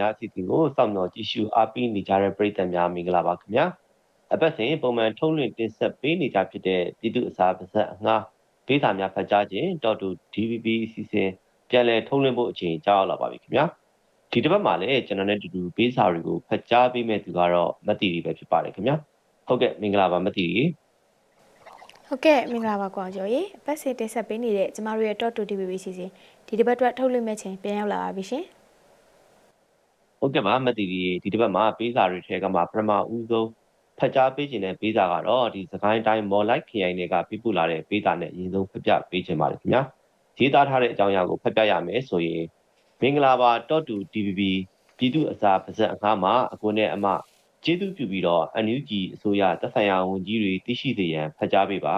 DVB ရုပ်မြင်သံကြားအစီအစဉ်ကိုစောင့်မျှော်ကြည့်ရှုအားပေးနေကြတဲ့ပရိသတ်များမင်္ဂလာပါခင်ဗျာအပတ်စဉ်ပုံမှန်ထုတ်လွှင့်တင်ဆက်ပေးနေကြဖြစ်တဲ့ပြည်သူ့အစာပါဇက်အငှားဒေသများဖတ်ကြားခြင်းတော်တူ DVB အစီအစဉ်ပြန်လည်ထုတ်လွှင့်ဖို့အချိန်ကြာလာပါပြီခင်ဗျာဒီတစ်ပတ်မှာလည်းကျွန်တော်နဲ့တူတူပေးစာတွေကိုဖတ်ကြားပေးမဲ့သူကတော့မတ်တီတွေပဲဖြစ်ပါတယ်ခင်ဗျာဟုတ်ကဲ့မင်္ဂလာပါမတ်တီတွေဟုတ်ကဲ့မင်္ဂလာပါကွာကျော်ရေအပတ်စဉ်တင်ဆက်ပေးနေတဲ့ကျမတို့ရဲ့ Top 2 DVB စီစဉ်ဒီတစ်ပတ်အတွက်ထုတ်လွှင့်မဲ့ချိန်ပြန်ရောက်လာပါပြီရှင် ဟုတ်ကဲ့ပါမတ်တီဒီဒီတစ်ပတ်မှာပေးစာတွေထဲကမှပထမဦးဆုံးဖတ်ကြားပေးခြင်းတဲ့ပေးစာကတော့ဒီစကိုင်းတိုင်းမော်လိုက်ခရိုင်တွေကပြပလာတဲ့ပေးစာနဲ့အရင်ဆုံးဖတ်ပြပေးခြင်းပါတယ်ခင်ဗျာရေးသားထားတဲ့အကြောင်းအရာကိုဖတ်ပြရမယ်ဆိုရင်မင်္ဂလာပါ .2 DVB ပြည်သူအစာပါဇက်အခါမှာအကိုနဲ့အမကျေးဇူးပြုပြီးတော့ NUG အစိုးရသက်ဆိုင်ရာဝန်ကြီးတွေသိရှိစေရန်ဖတ်ကြားပေးပါ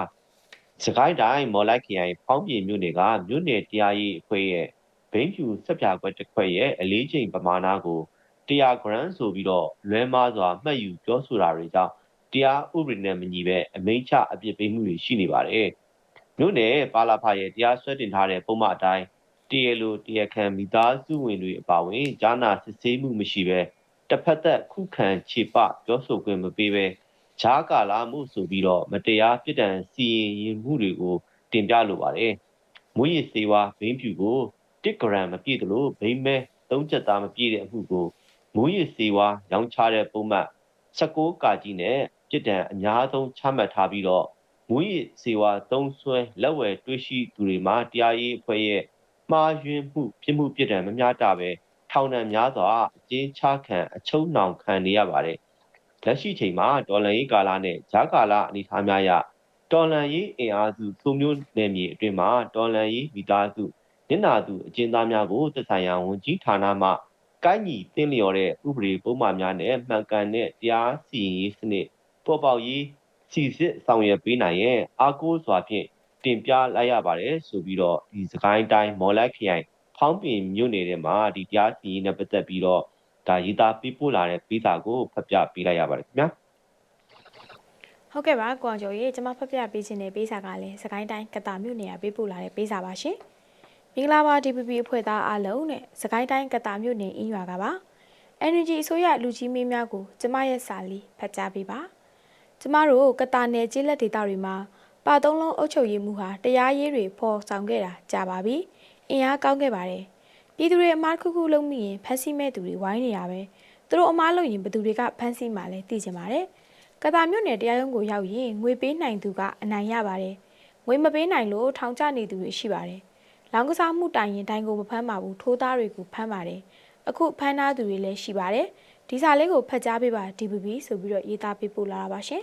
စကိုင်းတိုင်းမော်လိုက်ခရိုင်ဖောင်းပြည်မြို့နယ်ကမြို့နယ်တရားရေးအဖွဲ့ရဲ့ ဘိန်းဖြူဆက်ပြကွက်တစ်ခွက်ရဲ့အလေးချိန်ပမာဏကို100 gram ဆိုပြီးတော့လွဲမားစွာမှတ်ယူပြောဆိုတာတွေကြောင့်တရားဥပဒေနဲ့မညီပဲအမိန့်ချအပြစ်ပေးမှုတွေရှိနေပါတယ်။မြို့နယ်ပါလာဖရဲ့တရားစွဲတင်ထားတဲ့ပုံမှန်အတိုင်းတရားလိုတရားခံမိသားစုဝင်တွေအပါအဝင်ဂျာနာစစ်ဆေးမှုမရှိပဲတစ်ဖက်သက်ခုခံခြေပပြောဆိုခွင့်မပေးပဲဂျားကာလာမှုဆိုပြီးတော့မတရားပြစ်ဒဏ်စီရင်မှုတွေကိုတင်ပြလိုပါတယ်။မွေးရစေဝါဘိန်းဖြူကို 1 gram မပြည့်သလိုဘိန်းမဲ3ချက်သားမပြည့်တဲ့အမှုကိုမူရည်စေဝါရောင်းချတဲ့ပုံမှန်16ကာကြီးနဲ့ပြည်တံအများဆုံးချမှတ်ထားပြီးတော့မူရည်စေဝါသုံးဆွဲလက်ဝယ်တွေ့ရှိသူတွေမှာတရားရေးအဖွဲ့ရဲ့မှားယွင်းမှုပြစ်မှုပြစ်ဒဏ်မများတာပဲထောင်ဒဏ်များစွာအကျဉ်းချခံအချုပ်နှောင်ခံနေရပါတယ်လက်ရှိချိန်မှာဒေါ်လာရေးကာလနဲ့ဂျားကာလအနေထားများရတော်လန်ရေးအင်အားစုစုမျိုးနယ်မြေအတွင်းမှာတော်လန်ရေးမိသားစု ညနာသူအကျဉ်းသားများကိုသက်ဆိုင်ရာဝန်ကြီးဌာနမှကိုင်းညီတင်းလျော်တဲ့ဥပဒေပုံမှန်များနဲ့မှန်ကန်တဲ့တရားစီရင်ရေးစနစ်ပေါ်ပေါက်ရေးစီစစ်ဆောင်ရွက်ပေးနိုင်ရင်အားကိုးစွာဖြင့်တင်ပြလိုက်ရပါတယ်ဆိုပြီးတော့ဒီစကိုင်းတိုင်းမော်လက်ခရိုင်ဖောင်းပင်မြို့နယ်ထဲမှာဒီတရားစီရင်နဲ့ပတ်သက်ပြီးတော့ဒါရေးသားပေးပို့လာတဲ့ပေးစာကိုဖတ်ပြပေးလိုက်ရပါတယ်ခင်ဗျာဟုတ်ကဲ့ပါကွာကျော်ရေကျမဖတ်ပြပေးခြင်းတဲ့ပေးစာကလည်းစကိုင်းတိုင်းကတာမြို့နယ်ကပေးပို့လာတဲ့ပေးစာပါရှင် မင်္ဂလာပါ DPP အဖွဲ့သားအားလုံးနဲ့စကိုင်းတိုင်းကတာမြို့နယ်အင်းရွာကပါ Energy အစိုးရလူကြီးမင်းများကိုကျမရဲ့စာလေးဖတ်ကြားပေးပါကျမတို့ကတာနယ်ကျေးလက်ဒေသတွေမှာပါသုံးလုံးအုပ်ချုပ်ရေးမှုဟာတရားရေးတွေဖော်ဆောင်ခဲ့တာကြာပါပြီအင်အားကောင်းခဲ့ပါတယ်ပြည်သူတွေအမားတစ်ခုခုလုံးမိရင်ဖမ်းဆီးမဲ့သူတွေဝိုင်းနေရပဲသူတို့အမားလုပ်ရင်ဘယ်သူတွေကဖမ်းဆီးမှလဲသိချင်ပါတယ်ကတာမြို့နယ်တရားရုံးကိုရောက်ရင်ငွေပေးနိုင်သူကအနိုင်ရပါတယ်ငွေမပေးနိုင်လို့ထောင်ကျနေသူတွေရှိပါတယ် လောင်းကစားမှုတိုင်ရင်တိုင်ကိုမဖမ်းပါဘူးထိုးသားတွေကိုဖမ်းပါတယ်အခုဖမ်းသားသူတွေလည်းရှိပါတယ်ဒီစာလေးကိုဖတ်ကြားပေးပါ DPP ဆိုပြီးတော့ရေးသားပေးပို့လာတာပါရှင်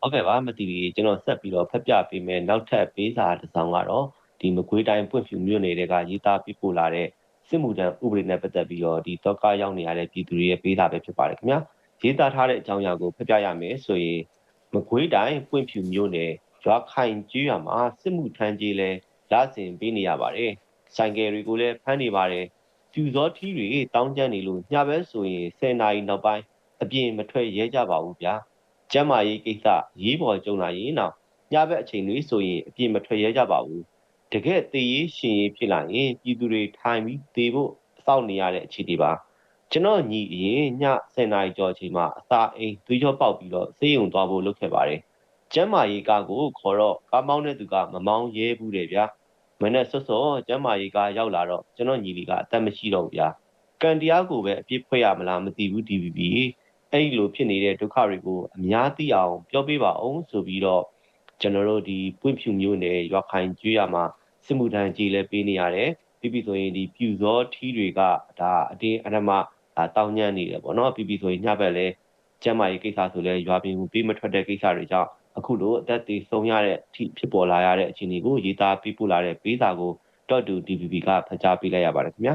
ဟုတ်ကဲ့ပါမသိဘူးကျွန်တော်ဆက်ပြီးတော့ဖတ်ပြပေးမယ်နောက်ထပ်ပေးစာတစ်စောင်ကတော့ဒီမကွေးတိုင်းပွင့်ဖြူမြို့နယ်တွေကရေးသားပြပို့လာတဲ့စစ်မှုထမ်းဥပဒေနဲ့ပတ်သက်ပြီးတော့ဒီတော့ကရောက်နေရတဲ့ပြည်သူတွေရဲ့ပေးစာပဲဖြစ်ပါတယ်ခင်ဗျာရေးသားထားတဲ့အကြောင်းအရာကိုဖတ်ပြရမယ်ဆိုရင်မကွေးတိုင်းပွင့်ဖြူမြို့နယ် ရွာခိုင်ကျွော်မှာစစ်မှုထမ်းကြီးလဲလစဉ်ပေးနေရပါတယ်ဆိုင်ကယ်တွေကိုလည်းဖမ်းနေပါတယ်ဖြူစောထီးတွေတောင်းကျမ်းနေလို့ညဘက်ဆိုရင်10နာရီနောက်ပိုင်းအပြင်မထွက်ရဲကြပါဘူးဗျာကျမ်းမာရေးကိစ္စရေးပေါ်ကြုံလာရင်တော့ညဘက်အချိန်တွေဆိုရင်အပြင်မထွက်ရဲကြပါဘူးတကယ်သေရေးရှင်ရေးဖြစ်လာရင်ပြည်သူတွေထိုင်ပြီးသေဖို့စောင့်နေရတဲ့အခြေအနေပါကျွန်တော်ညီအရင်ည10နာရီကျော်ချိန်မှာအစာအိမ်သွေးကြောပေါက်ပြီးတော့ဆေးရုံသွားဖို့လုပ်ခဲ့ပါတယ် ကျမ်းမာရေးကားကိုခေါ်တော့ကားမောင်းတဲ့သူကမမောင်းရဲဘူးတယ်ဗျာမနေ့စောစောကျမ်းမာရေးကားရောက်လာတော့ကျွန်တော်ညီလေးကအသက်မရှိတော့ဘူးဗျာကန်တရားကိုပဲအပြစ်ဖွဲ့ရမလားမသိဘူး DVB အဲ့ဒီလိုဖြစ်နေတဲ့ဒုက္ခတွေကိုအများသိအောင်ပြောပြပါအောင်ဆိုပြီးတော့ကျွန်တော်တို့ဒီပွင့်ဖြူမျိုးနယ်ရွာခိုင်ကျွေးရမှာစစ်မှုထမ်းကြီးလဲပေးနေရတယ်ပြီးပြီဆိုရင်ဒီပြူစောထီးတွေကဒါအတင်းအဓမ္မတောင်းညံ့နေတယ်ပေါ့နော်ပြီးပြီဆိုရင်ညဘက်လဲကျမ်းမာရေးကိစ္စဆိုလဲရွာပြင်ကိုပေးမထွက်တဲ့ကိစ္စတွေကြောင့် အခုလိုအသက်သေးဆုံးရတဲ့အထိဖြစ်ပေါ်လာရတဲ့အခြေအနေကိုရေးသားပြပို့လာတဲ့ပေးစာကို .2dpp ကဖတ်ကြားပေးလိုက်ရပါတယ်ခင်ဗျာ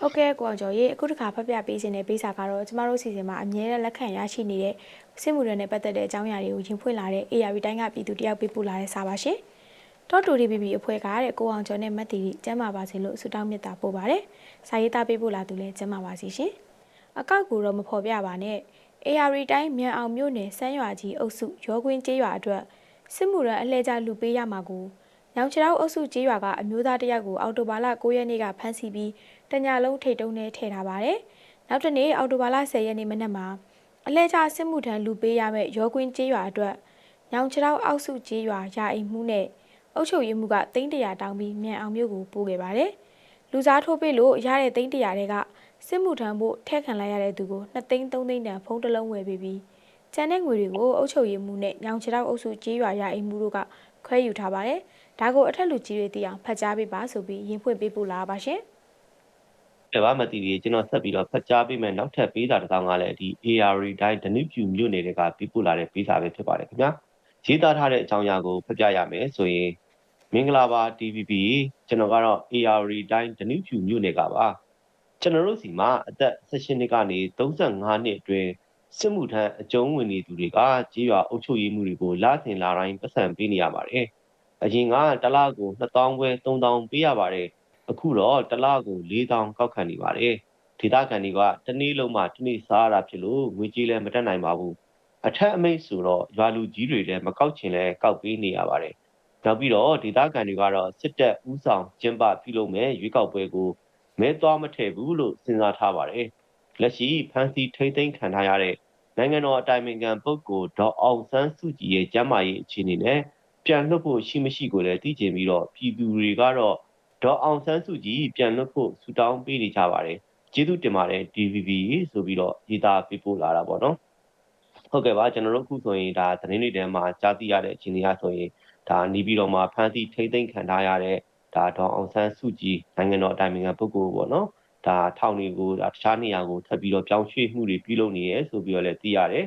ဟုတ်ကဲ့ကိုအောင်ကျော်ရေအခုတစ်ခါဖတ်ပြပေးခြင်းတဲ့ပေးစာကတော့ကျမတို့စီစဉ်မှာအမြဲတမ်းလက်ခံရရှိနေတဲ့စစ်မှုရနဲ့ပတ်သက်တဲ့အကြောင်းအရာတွေကိုရင်ဖွင့်လာတဲ့ ARV တိုင်းကပြည်သူတယောက်ပေးပို့လာတဲ့စာပါရှင်။တော့တူဒီဘီဘီအဖွဲ့ကတဲ့ကိုအောင်ကျော်နဲ့မတ်တီကျမ်းမာပါစေလို့ဆုတောင်းမေတ္တာပို့ပါတယ်။စာရေးသားပေးပို့လာသူလည်းကျမ်းမာပါစေရှင်။အကောက်ကူတော့မဖော်ပြပါနဲ့ ARV တိုင်းမြန်အောင်မြို့နယ်စမ်းရွာကြီးအုပ်စုရောကွင်းကျေးရွာအတွက်စစ်မှုရန်အလှည့်ကျလူပေးရမှာကိုညောင်ချတောက်အုပ်စုကြေးရွာကအမျိုးသားတစ်ယောက်ကိုအော်တိုဘာလ9ရက်နေ့ကဖမ်းဆီးပြီးတညလုံးထိတ်တုံးနဲ့ထည့်ထားပါတယ်။နောက်တစ်နေ့အော်တိုဘာလ10ရက်နေ့မနက်မှာအလဲချစစ်မှုထမ်းလူပေးရမယ့်ရောကွင်းကြေးရွာအတွက်ညောင်ချတောက်အောက်စုကြေးရွာယာအိမ်မှုနဲ့အုပ်ချုပ်ရေးမှုကတိန်းတရာတောင်းပြီးမြန်အောင်မြို့ကိုပို့ခဲ့ပါတယ်။လူစားထိုးပေးလို့ရတဲ့တိန်းတရာတွေက စစ်မှုထမ်းဖို့ထည့်ခံလိုက်ရတဲ့သူကို2သိန်း3သိန်းတန်ဖုန်းတစ်လုံးဝယ်ပေးပြီးကျန်တဲ့ငွေတွေကိုအုပ်ချုပ်ရေးမှုနဲ့ညောင်ချတောက်အုပ်စုကြေးရွာယာအိမ်မှုတို့ကခွဲယူထားပါတယ်။ဒါကိုအထက်လူကြီးတွေသိအောင်ဖတ်ကြားပေးပါဆိုပြီးရင်ဖွင့်ပေးပို့လာပါရှင်။တဘာမတီးကြီးကျွန်တော်ဆက်ပြီးတော့ဖတ်ကြားပေးမယ်နောက်ထပ်ပေးစာတစ်စောင်းကလည်းဒီ AR တိုင်းဒနုပြူမြို့နယ်တွေကပြပို့လာတဲ့ပေးစာပဲဖြစ်ပါတယ်ခင်ဗျာရေးသားထားတဲ့အကြောင်းအရာကိုဖတ်ပြရမယ်ဆိုရင်မင်္ဂလာပါ TVB ကျွန်တော်ကတော့ AR တိုင်းဒနုပြူမြို့နယ်ကပါ ကျွန်တော်တို့စီမှာအသက်16နှစ်ကနေ35နှစ်အတွင်းစစ်မှုထမ်းအကျုံးဝင်နေသူတွေကကြေးရွာအုပ်ချုပ်ရေးမှုတွေကိုလာဆင်လာတိုင်းပတ်စံပေးနေရပါတယ်အရင်ကတစ်လကို2000ခွဲ3000ပေးရပါတယ်အခုတော့တစ်လကို4000ကောက်ခံနေပါတယ်ဒေသခံတွေကတနေ့လုံးမှတနေ့စားရတာဖြစ်လို့ငွေကြေးလည်းမတက်နိုင်ပါဘူးအထက်အမိတ်ဆိုတော့ရွာလူကြီးတွေလည်းမကောက်ချင်လဲကောက်ပေးနေရပါတယ်နောက်ပြီးတော့ဒေသခံတွေကတော့စစ်တပ်ဥဆောင်ကျင်းပပြုလုပ်မဲ့ရွေးကောက်ပွဲကို မဲသွားမထည့်ဘူးလို့စဉ်းစားထားပါတယ်လက်ရှိဖန်စီထိမ့်သိမ်းခံထားရတဲ့နိုင်ငံတော်အတိုင်ပင်ခံပုဂ္ဂိုလ်ဒေါက်အောင်ဆန်းစုကြည်ရဲ့ကျမ်းမာရေးအခြေအနေနဲ့ပြန်လွှတ်ဖို့ရှိမရှိကိုလည်းသိချင်ပြီးတော့ပြည်သူတွေကတော့ဒေါက်အောင်ဆန်းစုကြည်ပြန်လွှတ်ဖို့ဆူတောင်းပေးနေကြပါတယ်ကျေးဇူးတင်ပါတယ် DVB ဆိုပြီးတော့ရေးသားပေးပို့လာတာပေါ့နော်ဟုတ်ကဲ့ပါကျွန်တော်တို့အခုဆိုရင်ဒါသတင်းတွေထဲမှာကြားသိရတဲ့အခြေအနေအရဆိုရင်ဒါနေပြီးတော့မှဖမ်းဆီးထိမ့်သိမ်းခံထားရတဲ့ ဒါဒေါအောင်ဆန်းစုကြည်နိုင်ငံတော်အတိုင်ပင်ခံပုဂ္ဂိုလ်ပေါ့နော်ဒါထောင်တွေကိုဒါတခြားနေရာကိုထပ်ပြီးတော့ပြောင်းရွှေ့မှုတွေပြုလုပ်နေရဲဆိုပြီးတော့လည်းသိရတယ်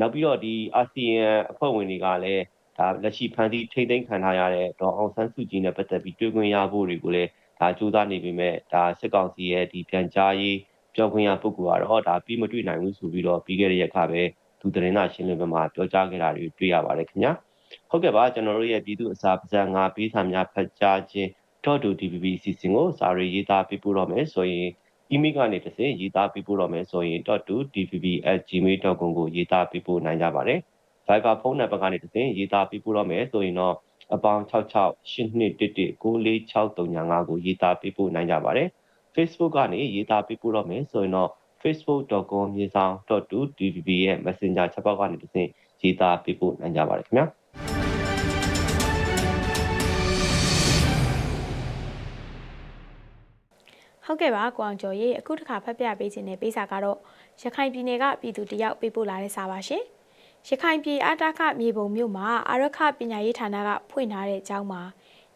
နောက်ပြီးတော့ဒီအာဆီယံအဖွဲ့ဝင်တွေကလည်းဒါလက်ရှိဖန်တီးထိမ့်သိမ်းခံထားရတဲ့ဒေါအောင်ဆန်းစုကြည်နဲ့ပတ်သက်ပြီးတွေ့ခွင့်ရဖို့တွေကိုလည်းဒါကြိုးစားနေပေမဲ့ဒါစစ်ကောင်စီရဲ့ဒီပြန်ကြားရေးပြောခွင့်ရပုဂ္ဂိုလ်ကတော့ဒါပြီးမတွေ့နိုင်ဘူးဆိုပြီးတော့ပြီးခဲ့တဲ့ရက်ကပဲသူသတင်းစာရှင်းလင်းပွဲမှာပြောကြားခဲ့တာတွေတွေ့ရပါတယ်ခင်ဗျာဟုတ်ကဲ့ပါကျွန်တော်တို့ရဲ့ပြည်သူအစာပါဇက်၅ပေးစာများဖတ်ကြားခြင်း .dvb စီစဉ်ကိုစာရေးရေးသားပေးပို့တော့မယ်ဆိုရင် email ကနေတစ်ဆင့်ရေးသားပေးပို့တော့မယ်ဆိုရင် .dvb@gmail.com ကိုရေးသားပေးပို့နိုင်ကြပါတယ်။ Viber ဖုန်းနံပါတ်ကနေတစ်ဆင့်ရေးသားပေးပို့တော့မယ်ဆိုရင်တော့အပေါင်း668211946355ကိုရေးသားပေးပို့နိုင်ကြပါတယ်။ Facebook ကနေရေးသားပေးပို့တော့မယ်ဆိုရင်တော့ facebook.com မြေဆောင် .2dvb ရဲ့ Messenger ချက်ပေါက်ကနေတစ်ဆင့်ရေးသားပေးပို့နိုင်ကြပါတယ်ခင်ဗျာ။ ဟုတ်ကဲ့ပါကိုအောင်ကျော်ရေအခုတစ်ခါဖတ်ပြပေးခြင်းတဲ့ပေးစာကတော့ရခိုင်ပြည်နယ်ကပြည်သူတယောက်ပေးပို့လာတဲ့စာပါရှင်ရခိုင်ပြည်အာတာခမြေပုံမြို့မှာအာရခပညာရေးဌာနကဖွင့်ထားတဲ့အကြောင်းမှာ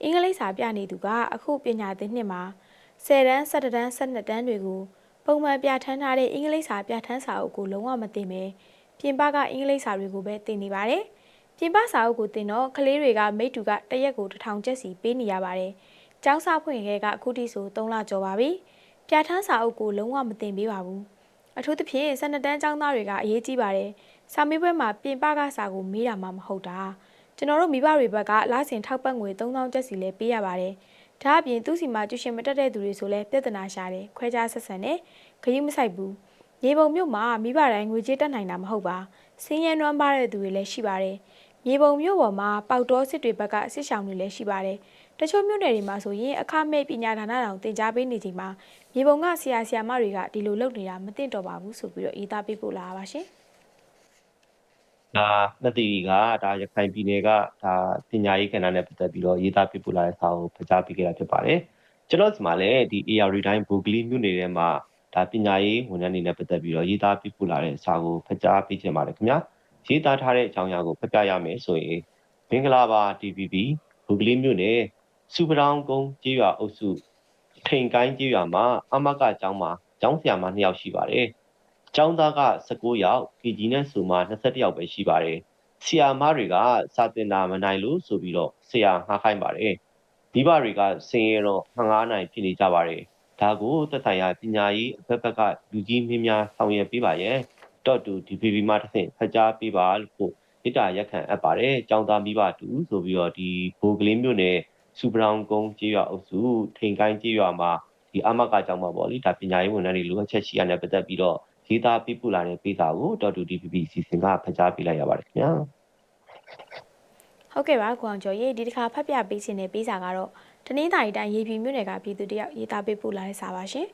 အင်္ဂလိပ်စာပြနေသူကအခုပညာသင်နှစ်မှာ10တန်း17တန်း12တန်းတွေကိုပုံမှန်ပြဋ္ဌာန်းထားတဲ့အင်္ဂလိပ်စာပြဋ္ဌာန်းစာအုပ်ကိုလုံးဝမသိပဲပြင်ပကအင်္ဂလိပ်စာတွေကိုပဲသင်နေပါတယ်ပြင်ပစာအုပ်ကိုသင်တော့ကလေးတွေကမိတူကတရက်ကိုတစ်ထောင်ကျပ်စီပေးနေရပါတယ် ကျောင်းစာဖွင့်ခဲ့ကအခုထိဆို3လကျော်ပါပြီပြဋ္ဌာန်းစာအုပ်ကိုလုံးဝမသင်ပေးပါဘူးအထူးသဖြင့်12တန်းကျောင်းသားတွေကအရေးကြီးပါတယ်စာမေးပွဲမှာပြင်ပကစာကိုမေးတာမှမဟုတ်တာကျွန်တော်တို့မိဘတွေဘက်ကလာစဉ်ထောက်ပံ့ငွေ3000ကျပ်စီလဲပေးရပါတယ်ဒါအပြင်သူ့စီမှာကျူရှင်မတက်တဲ့သူတွေဆိုလဲပြဿနာရှာတယ်ခွဲခြားဆက်ဆံတယ်ခရီးမဆိုင်ဘူးမြေပုံမြို့မှာမိဘတိုင်းငွေကြေးတက်နိုင်တာမဟုတ်ပါစင်းရဲနွမ်းပါတဲ့သူတွေလည်းရှိပါတယ်မြေပုံမြို့ပေါ်မှာပေါတော်စစ်တွေဘက်ကစစ်ဆောင်တွေလည်းရှိပါတယ် တချို့မြို့နယ်တွေမှာဆိုရင်အခမဲ့ပညာဒါနတောင်တင် जा ပေးနေချိန်မှာမြေပုံကဆရာဆရာမတွေကဒီလိုလုပ်နေတာမသိတော့ပါဘူးဆိုပြီးတော့ရေးသားပေးပို့လာပါရှင်ဒါမသိကဒါရခိုင်ပြည်နယ်ကဒါပညာရေးကဏ္ဍနဲ့ပတ်သက်ပြီးတော့ရေးသားပေးပို့လာတဲ့စာကိုဖတ်ကြားပေးခဲ့တာဖြစ်ပါတယ်ကျွန်တော်ဒီမှာလည်းဒီ AR တိုင်းဘူဂလီမြို့နယ်ထဲမှာဒါပညာရေးဝန်ထမ်းတွေနဲ့ပတ်သက်ပြီးတော့ရေးသားပေးပို့လာတဲ့စာကိုဖတ်ကြားပေးခြင်းပါတယ်ခင်ဗျာရေးသားထားတဲ့အကြောင်းအရာကိုဖတ်ပြရမယ်ဆိုရင်မင်္ဂလာပါ TVB ဘူဂလီမြို့နယ် စူပရောင်းကုန်းကျေးရွာအုပ်စုထိန်ကိုင်းကျေးရွာမှာအမကကျောင်းမှာကျောင်းဆရာမ2ယောက်ရှိပါတယ်။ကျောင်းသားက19ယောက် PG နဲ့ဆိုမှ21ယောက်ပဲရှိပါတယ်။ဆရာမတွေကစာတင်တာမနိုင်လို့ဆိုပြီးတော့ဆရာငှားခိုင်းပါတယ်။မိဘတွေကစင်ရတော့ငှားနိုင်ဖြစ်နေကြပါတယ်။ဒါကိုသက်ဆိုင်ရာပညာရေးအဖက်ဖက်ကလူကြီးမင်းများဆောင်ရွက်ပေးပါရဲ့။ .2 DPP မှာတစ်ဆင့်ဖတ်ကြားပေးပါလို့မေတ္တာရက်ခံအပ်ပါတယ်။ကျောင်းသားမိဘတူဆိုပြီးတော့ဒီဘိုးကလေးမျိုးနဲ့ စူပရောင်ကုန်းကျေးရွာအုပ်စုထိန်ကိုင်းကျေးရွာမှာဒီအမကကြောင့်မှာပေါ့လေဒါပညာရေးဝန်ထမ်းတွေလိုအပ်ချက်ရှိရတဲ့ပတ်သက်ပြီးတော့ရေးသားပြပလာတဲ့ပေးစာကို .DPP စီစဉ်ကဖတ်ကြားပေးလိုက်ရပါတယ်ခင်ဗျာဟုဟုတ်ကဲ့ပါကိုအောင်ကျော်ရေဒီတစ်ခါဖတ်ပြပေးခြင်းတဲ့ပေးစာကတော့တနင်္သာရီတိုင်းရေပြူမြို့နယ်ကပြည်သူတယောက်ရေးသားပေးပို့လာတဲ့စာပါရှင်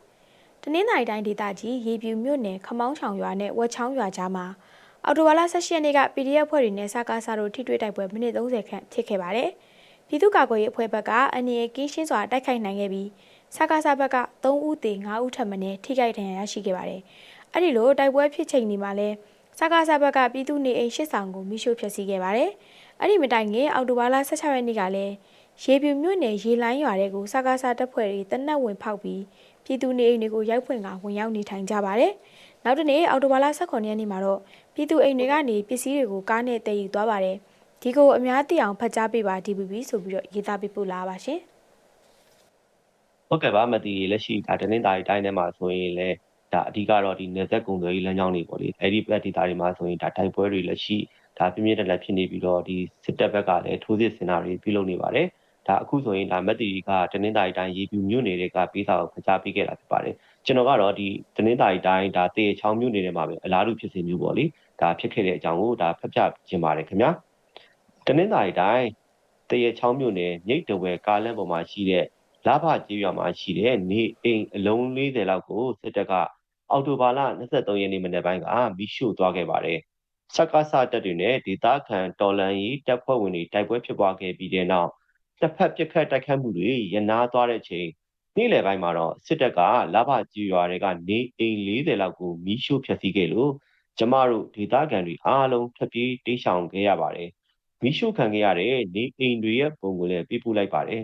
တနင်္သာရီတိုင်းဒေသကြီးရေပြူမြို့နယ်ခမောင်းချောင်ရွာနဲ့ဝက်ချောင်းရွာကြားမှာအော်တိုဝါလာ16ရက်နေ့က PDF ဖွဲ့တွေနဲ့စကားစားတို့ထိတွေ့တိုက်ပွဲမိနစ်30ခန့်ဖြစ်ခဲ့ပါတယ် ပြည်သူ့ကာကွယ်ရေးအဖွဲ့ဘက်ကအန်ရီကင်းရှင်းစွာတိုက်ခိုက်နိုင်ခဲ့ပြီးစကားစားဘက်က3ဦးသေ5ဦးထပ်မံထိခိုက်ဒဏ်ရာရရှိခဲ့ပါတယ်အဲ့ဒီလိုတိုက်ပွဲဖြစ်ချိန်ဒီမှာလဲစကားစားဘက်ကပြည်သူနေအိမ်ရှစ်ဆောင်ကိုမိရှို့ဖျက်ဆီးခဲ့ပါတယ်အဲ့ဒီမတိုင်ခင်အော်တိုဘာလ16ရက်နေ့ကလည်းရေပြူမြို့နယ်ရေလိုင်းရွာတဲ့ကိုစကားစားတပ်ဖွဲ့တွေတနက်ဝင်ဖောက်ပြီးပြည်သူနေအိမ်တွေကိုရိုက်ဖွင့်ကဝင်ရောက်နေထိုင်ကြပါတယ်။နောက်တနေ့အော်တိုဘာလ18ရက်နေ့မှာတော့ပြည်သူအိမ်တွေကနေပစ္စည်းတွေကိုကားနဲ့တည်ယူသွားပါတယ်။ ဒီကိုအများသိအောင်ဖတ်ကြားပေးပါ DPP ဆိုပြီးတော့ရေးသားပေးပို့လာပါရှင်။ဟုတ်ကဲ့ပါမတီလက်ရှိဒါတနင်္သာရီတိုင်းထဲမှာဆိုရင်လည်းဒါအဓိကတော့ဒီနေဆက်ကုံသွေးလမ်းကြောင်းတွေပေါ့လေအဲ့ဒီဘက်ဒေသတွေမှာဆိုရင်ဒါတိုက်ပွဲတွေလက်ရှိဒါပြင်းပြင်းထန်ထန်ဖြစ်နေပြီးတော့ဒီစစ်တပ်ဘက်ကလည်းထိုးစစ်ဆင်တာတွေပြုလုပ်နေပါတယ်ဒါအခုဆိုရင်ဒါမက်တီကတနင်္သာရီတိုင်းရေပြူမြို့နယ်တွေကပေးစာကိုဖျကြားပေးခဲ့တာဖြစ်ပါတယ်ကျွန်တော်ကတော့ဒီတနင်္သာရီတိုင်းဒါတေချောင်းမြို့နယ်ထဲမှာပဲအလားတူဖြစ်စဉ်မျိုးပေါ့လေဒါဖြစ်ခဲ့တဲ့အကြောင်းကိုဒါဖျက်ပြခြင်းပါတယ်ခင်ဗျာ တနင်္သာရီတိုင်းတေချောင်းမြို့နယ်မြိတ်တဝဲကားလမ်းပေါ်မှာရှိတဲ့လာဖကျေးရွာမှာရှိတဲ့နေအိမ်အလုံး40လောက်ကိုစစ်တပ်ကအော်တိုဘာလ23ရက်နေ့မနေ့ပိုင်းကမိရှို့သွားခဲ့ပါတယ်စက္ကစတပ်တွေနဲ့ဒေသခံတော်လန်ရေးတပ်ဖွဲ့ဝင်တွေတိုက်ပွဲဖြစ်ပွားခဲ့ပြီးတဲ့နောက်တစ်ဖက်ပြစ်ခတ်တိုက်ခတ်မှုတွေရနာသွားတဲ့ချိန်နေ့လယ်ပိုင်းမှာတော့စစ်တပ်ကလဘကြီးရွာတွေကနေအိမ်40လောက်ကိုမီးရှို့ဖျက်ဆီးခဲ့လို့ကျမတို့ဒေသခံတွေအားလုံးဖပြေးတိတ်ဆောင်ခဲ့ရပါတယ် မီးရှို့ခံခဲ့ရတဲ့နေအိမ်တွေရဲ့ပုံကိုလည်းပြပို့လိုက်ပါတယ်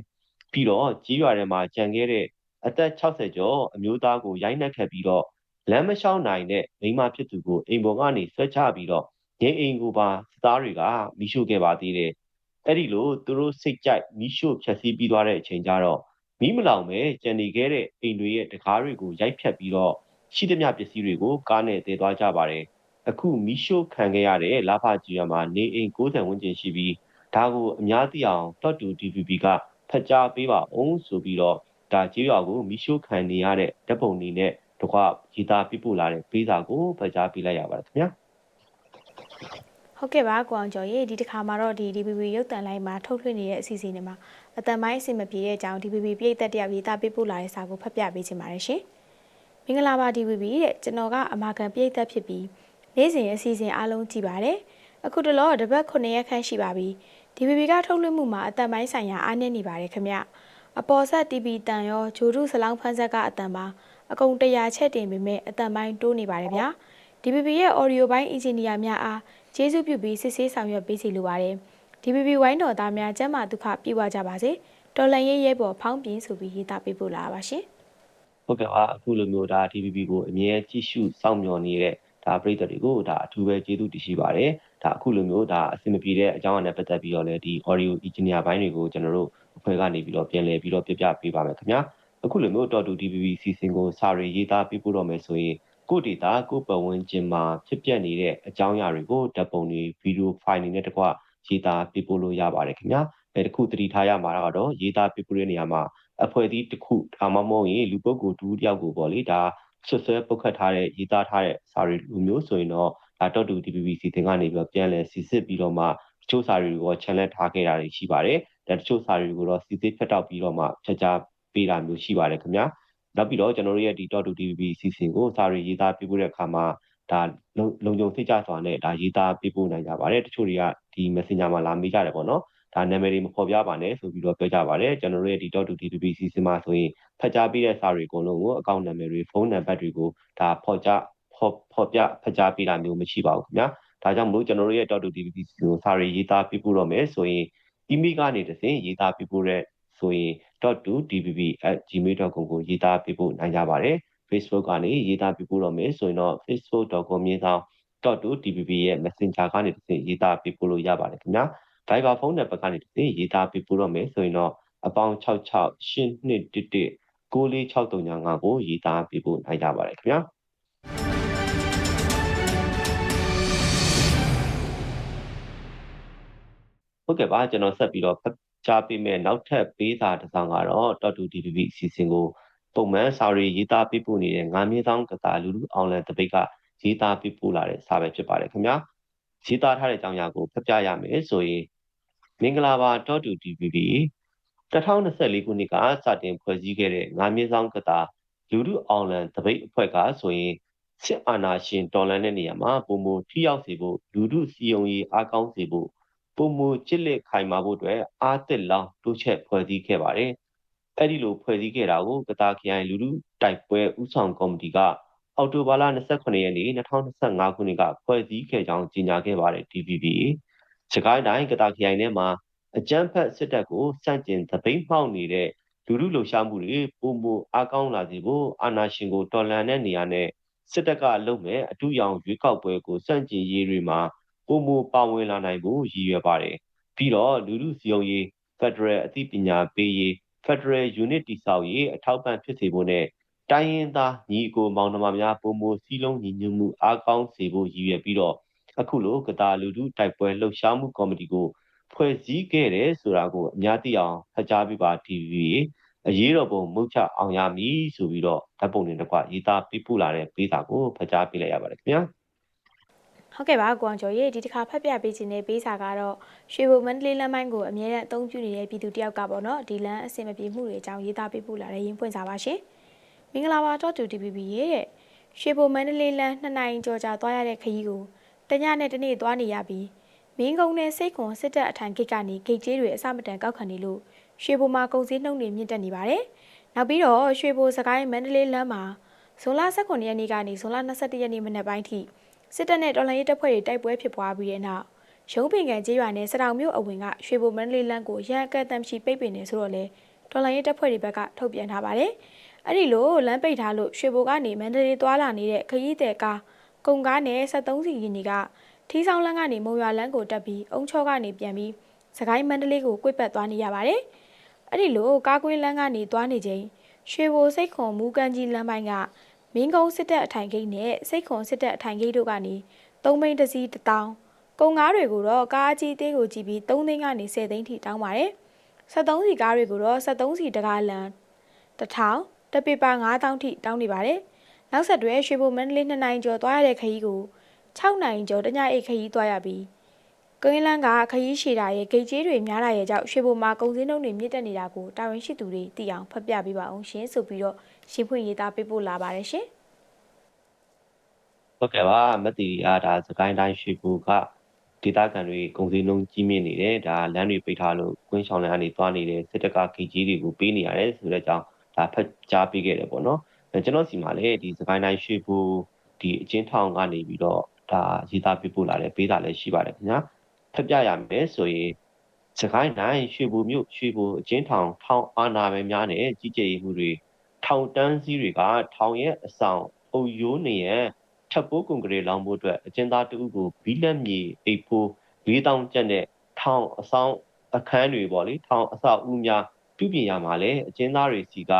ပြီးတော့ကြီးရွာထဲမှာကြံခဲ့တဲ့အသက်60ကျော်အမျိုးသားကိုရိုက်နှက်ခဲ့ပြီးတော့လမ်းမလျှောက်နိုင်တဲ့မိန်းမဖြစ်သူကိုအိမ်ပေါ်ကနေဆွဲချပြီးတော့ငိမ်အိမ်ကိုပါစသားတွေကမိရှို့ခဲ့ပါသေးတယ်အဲ့ဒီလိုသူတို့စိတ်ကြိုက်မိရှို့ဖြက်စီးပြီးသွားတဲ့အချိန်ကျတော့မိမလောင်ပဲကြံနေခဲ့တဲ့အိမ်တွေရဲ့တကားတွေကိုရိုက်ဖြတ်ပြီးတော့ရှိသမျှပစ္စည်းတွေကိုကားနဲ့တည်သွားကြပါတယ် အခုမိရှို့ခံခဲ့ရတဲ့လာဖကြီးရမှာနေအိမ်60ဝန်းကျင်ရှိပြီးဒါကိုအများသိအောင် .2 DPP ကဖတ်ကြားပေးပါအောင်ဆိုပြီးတော့ဒါကြေးရွာကိုမိရှို့ခံနေရတဲ့ဓပုံနေနဲ့တကွရေးသားပြပို့လာတဲ့ပေးစာကိုဖတ်ကြားပေးလိုက်ရပါတယ်ခင်ဗျာဟုတ်ကဲ့ပါကိုအောင်ကျော်ရေဒီတစ်ခါမှာတော့ဒီ DPP ရုပ်တံလိုင်းမှာထုတ်လွှင့်နေတဲ့အစီအစဉ်တွေမှာအတန်ပိုင်းအဆင်မပြေတဲ့အကြောင်း DPP ပြည်သက်တယောက်ရေးသားပေးပို့လာတဲ့စာကိုဖတ်ပြပေးချင်ပါတယ်ရှင်။မင်္ဂလာပါ DPP တဲ့ကျွန်တော်ကအမာခံပြည်သက်ဖြစ်ပြီး နေ့စဉ်အစီအစဉ်အားလုံးကြည့်ပါတယ်။အခုတလောတပတ်9ရက်ခန့်ရှိပါပြီ။ DPP ကထုတ်လွှင့်မှုမှာအတန်ပိုင်းဆိုင်ရာအားနည်းနေပါတယ်ခင်ဗျ။အပေါ်ဆက် TV တန်ရောဂျိုဒုစလောင်းဖန်းဆက်ကအတန်ပါအကုန်တရာချက်တင်ပေမဲ့အတန်ပိုင်းတိုးနေပါတယ်ဗျာ။ DPP ရဲ့ audio ပိုင်း engineer များအားကျေးဇူးပြုပြီးစစ်ဆေးဆောင်ရွက်ပေးစီလိုပါတယ်။ DPP ဝိုင်းတော်သားများကျမ်းမာဒုက္ခပြည့်ဝကြပါစေ။တော်လန်ရေးရဲပေါ်ဖောင်းပြင်းဆိုပြီးရေးသားပေးပို့လာပါရှင်။ဟုတ်ကဲ့ပါအခုလိုမျိုးဒါ DPP ကိုအမြဲကြည့်ရှုစောင့်မျှော်နေတဲ့ ဒါပရိသတ်တွေကိုဒါအထူးပဲကျေးဇူးတင်ရှိပါတယ်။ဒါအခုလိုမျိုးဒါအဆင်မပြေတဲ့အကြောင်းအရာနဲ့ပတ်သက်ပြီးတော့လည်းဒီ audio engineer ဘိုင်းတွေကိုကျွန်တော်တို့အဖွဲ့ကနေပြီးတော့ပြန်လည်ပြီးတော့ပြပြပေးပါမယ်ခင်ဗျာ။အခုလိုမျိုး .2 DPP စီစဉ်ကိုစာရေးရေးသားပေးပို့တော့မယ်ဆိုရင်ကိုဒေတာကိုပတ်ဝန်းကျင်မှာဖြစ်ပျက်နေတဲ့အကြောင်းအရာတွေကိုဓာတ်ပုံတွေဗီဒီယိုဖိုင်တွေနဲ့တကွရေးသားပေးပို့လို့ရပါတယ်ခင်ဗျာအဲတခုသတိထားရမှာကတော့ရေးသားပေးပို့တဲ့နေရာမှာအဖွဲ့အစည်းတစ်ခုဒါမှမဟုတ်ရင်လူပုဂ္ဂိုလ်တူတယောက်ကိုပေါ့လေဒါ ဆွဆွဲပုတ်ခတ်ထားတဲ့ရေးသားထားတဲ့စာတွေလူမျိုးဆိုရင်တော့ဒါတော့တူ DPPC တင်ကနေပြီးတော့ပြန်လည်စီစစ်ပြီးတော့မှတချို့စာတွေကို channel ထားခဲ့တာတွေရှိပါတယ်ဒါတချို့စာတွေကိုတော့စီစစ်ဖတ်တော့ပြီးတော့မှဖြတ်ကြားပေးတာမျိုးရှိပါတယ်ခင်ဗျာနောက်ပြီးတော့ကျွန်တော်တို့ရဲ့ဒီ .2 DVB စီစဉ်ကိုစာရီရေးသားပြပို့တဲ့အခါမှာဒါလုံခြုံစိတ်ကြစွာနဲ့ဒါရေးသားပြပို့နိုင်ကြပါတယ်တချို့တွေကဒီ Messenger မှာလာမေးကြတယ်ပေါ့နော်ဒါနာမည်တွေမဖော်ပြပါနဲ့ဆိုပြီးတော့ပြောကြပါတယ်ကျွန်တော်တို့ရဲ့ဒီ .2 DVB စီစဉ်မှာဆိုရင် ဖတ်ကြားပေးတဲ့စာတွေအကုန်လုံးကိုအကောင့်နာမည်တွေဖုန်းနံပါတ်တွေကိုဒါဖော်ကြဖော်ဖော်ပြဖတ်ကြားပေးတာမျိုးမရှိပါဘူးခင်ဗျာဒါကြောင့်မလို့ကျွန်တော်တို့ရဲ့ .2 DVB ကိုစာရီရေးသားပြပို့တော့မယ်ဆိုရင် email ကနေတဆင့်ရေးသားပြပို့တဲ့ဆိုရင် .2dbb@gmail.com ကိုရေးသားပေးဖို့နိုင်ကြပါတယ် Facebook ကနေရေးသားပေးဖို့တော့မယ်ဆိုရင်တော့ facebook.com မြေဆောင် .2dbb ရဲ့ Messenger ကနေတစ်ဆင့်ရေးသားပေးဖို့လို့ရပါတယ်ခင်ဗျာ Viber ဖုန်းနံပါတ်ကနေတစ်ဆင့်ရေးသားပေးဖို့တော့မယ်ဆိုရင်တော့အပေါင်း66 8211 946355ကိုရေးသားပေးဖို့နိုင်ကြပါတယ်ခင်ဗျာဟုတ်ကဲ့ပါကျွန်တော်ဆက်ပြီးတော့ကြားပေးမဲ့နောက်ထပ်ပေးစာတစ်စောင်ကတော့ .2DPP အစီအစဉ်ကိုပုံမှန်စာရီရေးသားပေးပို့နေတဲ့ငါးမြင်းဆောင်ကတာလူလူအောင်လန်တပိတ်ကရေးသားပေးပို့လာတဲ့စာပဲဖြစ်ပါတယ်ခင်ဗျာရေးသားထားတဲ့အကြောင်းအရာကိုဖတ်ပြရမယ်ဆိုရင်မင်္ဂလာပါတော့တူ DVB 2024ခုနှစ်ကစတင်ဖွဲ့စည်းခဲ့တဲ့ငါးမြင့်ဆောင်ကတာလူမှုအောင်လံတပိတ်အဖွဲ့ကဆိုရင်စစ်အာဏာရှင်တော်လှန်တဲ့နေရာမှာပုံမထိရောက်စေဖို့လူမှုစီယုံရေးအားကောင်းစေဖို့ပုံမချစ်လက်ခိုင်မာဖို့အတွက်အားသစ်လောင်းတိုးချက်ဖွဲ့စည်းခဲ့ပါတယ်။အဲ့ဒီလိုဖွဲ့စည်းခဲ့တာကိုကတာခရိုင်လူမှုတိုက်ပွဲဥဆောင်ကော်မတီကအောက်တိုဘာလ28ရက်နေ့2025ခုနှစ်ကဖွဲ့စည်းခဲ့ကြောင်းကြေညာခဲ့ပါတယ် DVB ။စကိုင်းတိုင်းကတာခရိုင်ထဲမှာ အကြမ်းဖက်စစ်တပ်ကိုစန့်ကျင်သပိတ်မှောက်နေတဲ့လူလူလှုပ်ရှားမှုတွေပုံမအားကောင်းလာစေဖို့အာဏာရှင်ကိုတော်လှန်တဲ့နေရာနဲ့စစ်တပ်ကလုပ်မဲ့အထူးရောင်ရွေးကောက်ပွဲကိုစန့်ကျင်ရေးတွေမှာပုံမပါဝင်လာနိုင်ဖို့ရည်ရွယ်ပါတယ်။ပြီးတော့လူလူစီယုံရေးဖက်ဒရယ်အသိပညာပေးရေးဖက်ဒရယ်ယူနစ်တိဆောက်ရေးအထောက်ပံ့ဖြစ်စေဖို့နဲ့တိုင်းရင်းသားညီအကိုမောင်နှမများပုံမစည်းလုံးညီညွတ်မှုအားကောင်းစေဖို့ရည်ရွယ်ပြီးတော့အခုလိုကတာလူထုတိုက်ပွဲလှုပ်ရှားမှုကော်မတီကို ဖွဲ့စည်းခဲ့တယ်ဆိုတာကိုအများသိအောင်ဖတ်ကြားပြပါ TV အရေးတော်ပုံမုတ်ချအောင်ရမည်ဆိုပြီးတော့ဓာတ်ပုံတွေတကွရေးသားပြပို့လာတဲ့ပေးစာကိုဖတ်ကြားပေးလိုက်ရပါတယ်ခင်ဗျာဟုတ်ကဲ့ပါကိုအောင်ကျော်ရေဒီတစ်ခါဖတ်ပြပေးခြင်းတဲ့ပေးစာကတော့ရွှေဘုံမန္တလေးလမ်းပိုင်းကိုအမြဲတမ်းအသုံးပြုနေတဲ့ပြည်သူတယောက်ကပေါ့နော်ဒီလမ်းအဆင်မပြေမှုတွေအကြောင်းရေးသားပေးပို့လာတဲ့ရင်းဖွင့်စာပါရှင်မင်္ဂလာပါတော့တူ TVB ရဲ့တဲ့ရွှေဘုံမန္တလေးလမ်းနှစ်နိုင်ကြော်ကြာသွားရတဲ့ခရီးကိုတညနဲ့တနေ့သွားနေရပြီး မင်းကုန်းနဲ့စိတ်ခွန်စစ်တပ်အထိုင်ဂိတ်ကနေဂိတ်ကျေးတွေအစမတန်ကောက်ခံနေလို့ရွှေဘုံမှာကုန်စည်နှုန်းတွေမြင့်တက်နေပါတယ်နောက်ပြီးတော့ရွှေဘိုစကိုင်းမန္တလေးလမ်းမှာဇွန်လ18ရက်နေ့ကနေဇွန်လ21ရက်နေ့မနက်ပိုင်းထိစစ်တပ်နဲ့တော်လှန်ရေးတပ်ဖွဲ့တွေတိုက်ပွဲဖြစ်ပွားပြီးတဲ့နောက်ရုံးပင်ကန်ကျေးရွာနဲ့စတောင်မြို့အဝင်ကရွှေဘိုမန္တလေးလမ်းကိုရန်အကဲတမ်းရှိပိတ်ပင်နေဆိုတော့လေတော်လှန်ရေးတပ်ဖွဲ့တွေဘက်ကထုတ်ပြန်ထားပါတယ်။အဲ့ဒီလိုလမ်းပိတ်ထားလို့ရွှေဘိုကနေမန္တလေးသွားလာနေတဲ့ခရီးသည်ကားကုန်ကားနဲ့73စီရင်တွေက ထီးဆောင်လမ်းကနေမုံရွာလမ်းကိုတက်ပြီးအုံချောကနေပြန်ပြီးစကိုင်းမန္တလေးကိုကွေ့ပတ်သွားနေရပါတယ်။အဲ့ဒီလိုကားကွင်းလမ်းကနေသွားနေချိန်ရွှေဘိုစိတ်ခွန်မူကန်ကြီးလမ်းပိုင်းကမင်းကုန်းစစ်တပ်အထိုင်ဂိတ်နဲ့စိတ်ခွန်စစ်တပ်အထိုင်ဂိတ်တို့ကနေသုံးဘိန်းတစ်စီးတစ်တောင်းကုန်ကားတွေကိုတော့ကားအကြီးသေးကိုကြည့်ပြီး3သိန်းကနေ10သိန်းထိတောင်းပါတယ်။73စီကားတွေကိုတော့73စီတကားလန်1000တပေပါ9000ထိတောင်းနေပါတယ်။နောက်ဆက်တွဲရွှေဘိုမန္တလေး2နိုင်ကျော်သွားရတဲ့ခရီးကို 6နိုင်ကျော်တညအိတ်ခရီးသွားရပြီးကင်းလန်းကခရီးရှည်တာရဲ့ဂိတ်ကြီးတွေများလာရဲ့ကြောင့်ရွှေဘိုမှာကုန်စည်နှုန်းတွေမြင့်တက်နေတာကိုတာဝန်ရှိသူတွေသိအောင်ဖတ်ပြပေးပါအောင်ရှင်ဆိုပြီးတော့ရှင်းဖွင့်ရေးသားပေးပို့လာပါတယ်ရှင်။ဟုတ်ကဲ့ပါမတီအားဒါစကိုင်းတိုင်းရွှေဘူကဒေသခံတွေကုန်စည်နှုန်းကြီးမြင့်နေတယ်ဒါလမ်းတွေပိတ်ထားလို့ကွင်းဆောင်လမ်းကနေသွားနေတဲ့စစ်တပ်ကခီကြီးတွေကိုပေးနေရတယ်ဆိုတဲ့အကြောင်းဒါဖတ်ကြားပေးခဲ့တယ်ပေါ့နော်အဲကျွန်တော်စီမှာလည်းဒီစကိုင်းတိုင်းရွှေဘူဒီအချင်းထောင်ကနေပြီးတော့ ဒါရေးသားပေးပို့လာတဲ့ပေးတာလည်းရှိပါတယ်ခင်ဗျာဖတ်ပြရမယ်ဆိုရင်စကိုင်းတိုင်းရွှေဘူမြို့ရွှေဘူအချင်းထောင်ထောင်အာနာပဲများနဲ့ကြီးကြပ်မှုတွေထောင်တန်းစည်းတွေကထောင်ရဲ့အဆောင်အုပ်ရိုးနေရဲ့ထပ်ပိုးကွန်ကရစ်လောင်းဖို့အတွက်အကျဉ်းသားတဦးကိုဘီလက်မြေအိတ်ဖိုး4000ကျပ်နဲ့ထောင်အဆောင်အခန်းတွေပေါ့လေထောင်အဆောက်အဦများပြုပြင်ရမှာလဲအကျဉ်းသားတွေစီက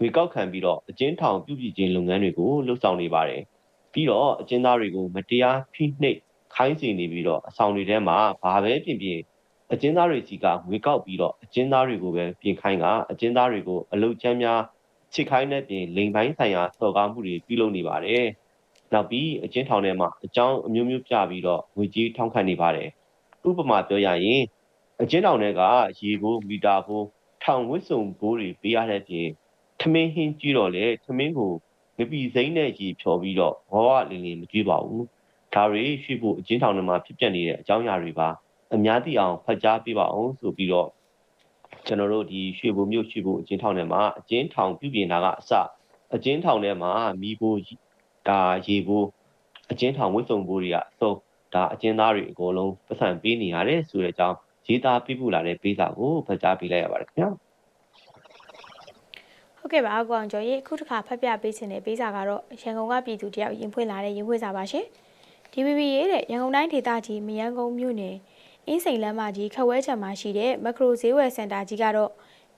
ဝေကောက်ခံပြီးတော့အကျဉ်းထောင်ပြုပြင်ခြင်းလုပ်ငန်းတွေကိုလှုပ်ဆောင်နေပါတယ် ပြီးတော့အကျဉ်းသားတွေကိုမတရားဖိနှိပ်ခိုင်းစေနေပြီးတော့အဆောင်တွေထဲမှာဘာပဲပြင်ပြင်အကျဉ်းသားတွေစီကဝေကောက်ပြီးတော့အကျဉ်းသားတွေကိုပဲပြင်ခိုင်းကအကျဉ်းသားတွေကိုအလုတ်ချမ်းများချစ်ခိုင်းတဲ့ပြင်လိန်ပိုင်းဆိုင်ရာစော်ကားမှုတွေပြုလုပ်နေပါတယ်။နောက်ပြီးအချင်းထောင်ထဲမှာအကြောင်းအမျိုးမျိုးပြပြီးတော့ငွေကြေးထောင်းခံနေပါတယ်ဥပမာပြောရရင်အချင်းထောင်ထဲကရေဘိုးမီတာဘိုးထောင်ဝစ်စုံဘိုးတွေပေးရတဲ့ပြင်ထမင်းဟင်းကြည့်တော့လေထမင်းကို ငပီစိမ့်နဲ့ကြီးဖြော်ပြီးတော့ဘောဝလင်းလင်းမကြည့်ပါဘူးဒါတွေရှိဖို့အချင်းထောင်ထဲမှာဖြစ်ပျက်နေတဲ့အကြောင်းအရာတွေပါအများသိအောင်ဖတ်ကြားပေးပါအောင်ဆိုပြီးတော့ကျွန်တော်တို့ဒီရွှေဘုံမြို့ရွှေဘုံအချင်းထောင်ထဲမှာအချင်းထောင်ပြုပြင်တာကအစအချင်းထောင်ထဲမှာမိဖို့ဒါရေဘူးအကျဉ်းထောင်ဝိစုံဘူးတွေကအစုံဒါအကျဉ်းသားတွေအကုန်လုံးပတ်စံပေးနေရတယ်ဆိုတဲ့အကြောင်းရေးသားပြပူလာတဲ့ပေးစာကိုဖတ်ကြားပေးလိုက်ရပါတယ်ခင်ဗျာ ဟုတ်ကဲ့ပါအကောင်ကျော်ရေအခုတစ်ခါဖတ်ပြပေးခြင်းတဲ့ပေးစာကတော့ရန်ကုန်ကပြည်သူတယောက်ရင်ဖွင့်လာတဲ့ရင်ဖွင့်စာပါရှင် DBB ရေးတဲ့ရန်ကုန်တိုင်းဒေသကြီးမရန်ကုန်မြို့နယ်အင်းစိန်လမ်းမကြီးခဝဲချံမှာရှိတဲ့မက်ခရိုဈေးဝယ်စင်တာကြီးကတော့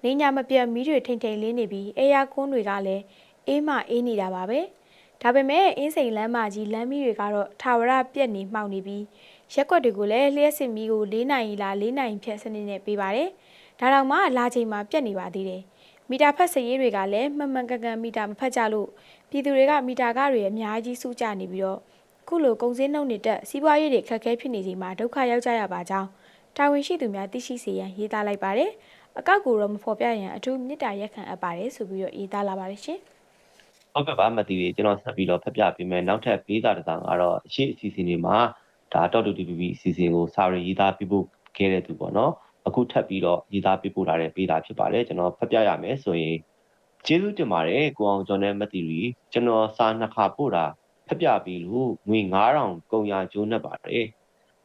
နေညာမပြတ်မီးတွေထိန်ထိန်လင်းနေပြီးအေယာကွန်းတွေကလည်းအေးမအေးနေတာပါပဲ။ဒါပေမဲ့အင်းစိန်လမ်းမကြီးလမ်းမီတွေကတော့ထာဝရပြက်နေမှောက်နေပြီးရက်ွက်တွေကိုလည်းလျှက်စစ်မီကို၄နိုင်လာ၄နိုင်ဖြတ်စနစ်နဲ့ပေးပါတယ်။ဒါတောင်မှလာချိန်မှာပြက်နေပါသေးတယ်။ မီတာဖတ်စရေးတွေကလည်းမှန်မှန်ကန်ကန်မီတာမဖတ်ကြလို့ပြည်သူတွေကမီတာကတွေအများကြီးစုကြနေပြီးတော့ခုလိုကုန်စည်နှုန်းတွေတက်စီးပွားရေးတွေခက်ခဲဖြစ်နေချိန်မှာဒုက္ခရောက်ကြရပါကြောင်းတာဝန်ရှိသူများသိရှိစေရန်ရေးသားလိုက်ပါတယ်အကောက်ကိုတော့မဖော်ပြရန်အထူးမြစ်တာရက်ခံအပ်ပါတယ်ဆိုပြီးတော့ရေးသားလာပါတယ်ရှင်ဟုတ်ကဲ့ပါမတီးကြီးကျွန်တော်ဆက်ပြီးတော့ဖတ်ပြပေးမယ်နောက်ထပ်ပေးစာတစ်စောင်ကတော့အရှိအစီအစဉ်တွေမှာဒါတော့တူ TVB အစီအစဉ်ကိုစာရီရေးသားပြဖို့ခဲ့တဲ့သူပေါ့နော် အခုထပ်ပြီးတော့ရေးသားပြပို့လာတဲ့ပေးတာဖြစ်ပါတယ်ကျွန်တော်ဖတ်ပြရမယ်ဆိုရင်ကျေးဇူးတင်ပါတယ်ကိုအောင်ကျော်နဲ့မတီရီကျွန်တော်စာနှစ်ခါပို့တာဖတ်ပြပြီးလို့ငွေ9000ကုန်ရကျိုးနဲ့ပါတယ်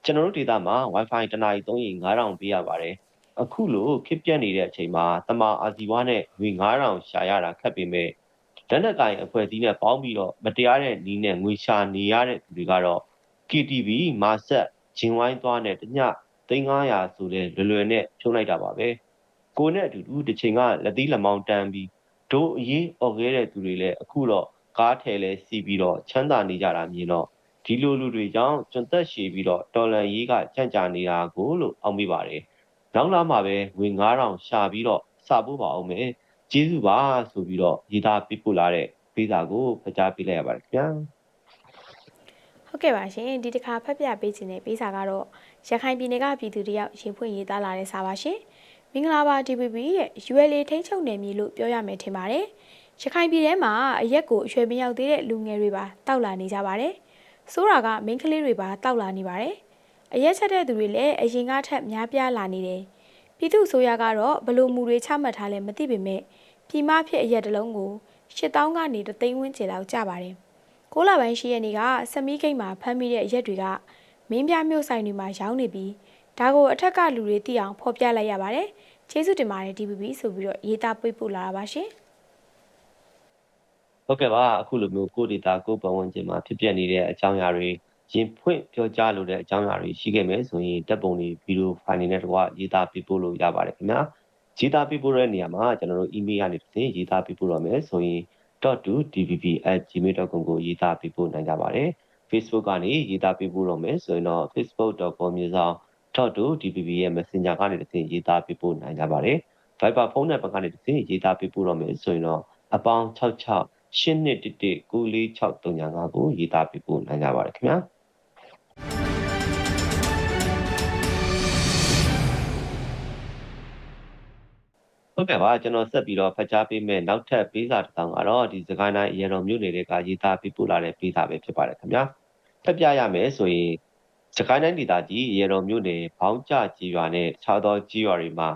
ကျွန်တော်တို့ဒေတာမှာ Wi-Fi တနားရီသုံးရင်9000ပေးရပါတယ်အခုလိုခစ်ပြက်နေတဲ့အချိန်မှာတမအာဇီဝနဲ့ငွေ9000ရှာရတာခက်ပေမဲ့လက်နက်ကင်အဖွဲ့အစည်းနဲ့ပေါင်းပြီးတော့မတရားတဲ့နီးနဲ့ငွေရှာနေရတဲ့သူတွေကတော့ KTV မာဆက်ဂျင်ဝိုင်းသွားနဲ့တည 3900ဆိုတဲ့လွယ်လွယ်နဲ့ဖြုံးလိုက်တာပါပဲကိုနဲ့အတူတူတစ်ချိန်ကလက်သီးလက်မောင်းတန်းပြီးဒို့အရေးអော်ခဲ့တဲ့သူတွေလည်းအခုတော့ကားထဲလဲစီးပြီးတော့ချမ်းသာနေကြတာမြင်တော့ဒီလိုလူတွေကြောင့်ကျွန်းသက်ရှည်ပြီးတော့တော်လန်ရေးကကြန့်ကြာနေတာကိုလို့အောက်မိပါတယ်နောက်လာမှပဲငွေ9000ရှာပြီးတော့စဖို့ပါအောင်မယ်ကျေးဇူးပါဆိုပြီးတော့ရေးသားပြပို့လာတဲ့ပေးစာကိုဖကြားပေးလိုက်ရပါတယ်ခင်ဗျာ ဟုတ်ကဲ့ပါရှင်ဒီတစ်ခါဖတ်ပြပေးခြင်းတဲ့ပေးစာကတော့ရခိုင်ပြည်နယ်ကပြည်သူတယောက်ရင်ဖွင့်ရေးသားလာတဲ့စာပါရှင်မင်္ဂလာပါ DPP ရဲ့ ULA ထိန်းချုပ်နယ်မြေလို့ပြောရမယ်ထင်ပါတယ်ရခိုင်ပြည်ထဲမှာအရက်ကိုအရွယ်မရောက်သေးတဲ့လူငယ်တွေပါတောက်လာနေကြပါတယ်ဆိုးတာကမိန်းကလေးတွေပါတောက်လာနေပါတယ်အရက်ချက်တဲ့သူတွေလည်းအရင်ကထက်များပြားလာနေတယ်ပြည်သူဆိုရကတော့ဘလို့မူတွေချမှတ်ထားလဲမသိပေမဲ့ပြည်မဖြစ်အရက်တလုံးကို8000ကနေ3သိန်းဝန်းကျင်လောက်ကျပါတယ် ကိုလာပိုင်းရှိရနေကစမီးဂိတ်မှာဖမ်းမိတဲ့ရက်တွေကမင်းပြမြို့ဆိုင်တွေမှာရောင်းနေပြီးဒါကိုအထက်ကလူတွေသိအောင်ဖော်ပြလိုက်ရပါတယ်ကျေးဇူးတင်ပါတယ် DPP ဆိုပြီးတော့ရေးသားပေးပို့လာတာပါရှင်ဟုတ်ကဲ့ပါအခုလိုမျိုးကိုဒေတာကိုပတ်ဝန်းကျင်မှာဖြစ်ပျက်နေတဲ့အကြောင်းအရာတွေရင်ဖွင့်ပြောကြားလိုတဲ့အကြောင်းအရာတွေရှိခဲ့မယ်ဆိုရင်တပ်ပုံတွေဗီဒီယိုဖိုင်တွေနဲ့တကွရေးသားပေးပို့လို့ရပါတယ်ခင်ဗျာရေးသားပေးပို့တဲ့နေရာမှာကျွန်တော်တို့ email ကနေတစ်ဆင့်ရေးသားပေးပို့ရမယ်ဆိုရင် .2dpp@gmail.com ကိုရေးသားပေးပို့နိုင်ကြပါတယ် Facebook ကနေရေးသားပေးပို့ရမယ်ဆိုရင်တော့ facebook.com မြေဆောင် .2dpp ရဲ့ Messenger ကနေတစ်ဆင့်ရေးသားပေးပို့နိုင်ကြပါတယ် Viber ဖုန်းနံပါတ်ကနေတစ်ဆင့်ရေးသားပေးပို့ရမယ်ဆိုရင်တော့အပေါင်း66 82119635ကိုရေးသားပေးပို့နိုင်ကြပါတယ်ခင်ဗျာ ဟုတ်ကဲ့ပါကျွန်တော်ဆက်ပြီးတော့ဖတ်ကြားပေးမယ်နောက်ထပ်ပေးစာတစ်စောင်ကတော့ဒီစကိုင်းတိုင်းရေတော်မြို့နယ်တွေကရေးသားပေးပို့လာတဲ့ပေးစာပဲဖြစ်ပါတယ်ခင်ဗျာဖတ်ပြရမယ်ဆိုရင်စကိုင်းတိုင်းဒေသကြီးရေတော်မြို့နယ်ဘောင်းကျကြီးရွာနဲ့ခြားသောကြီးရွာတွေမှာ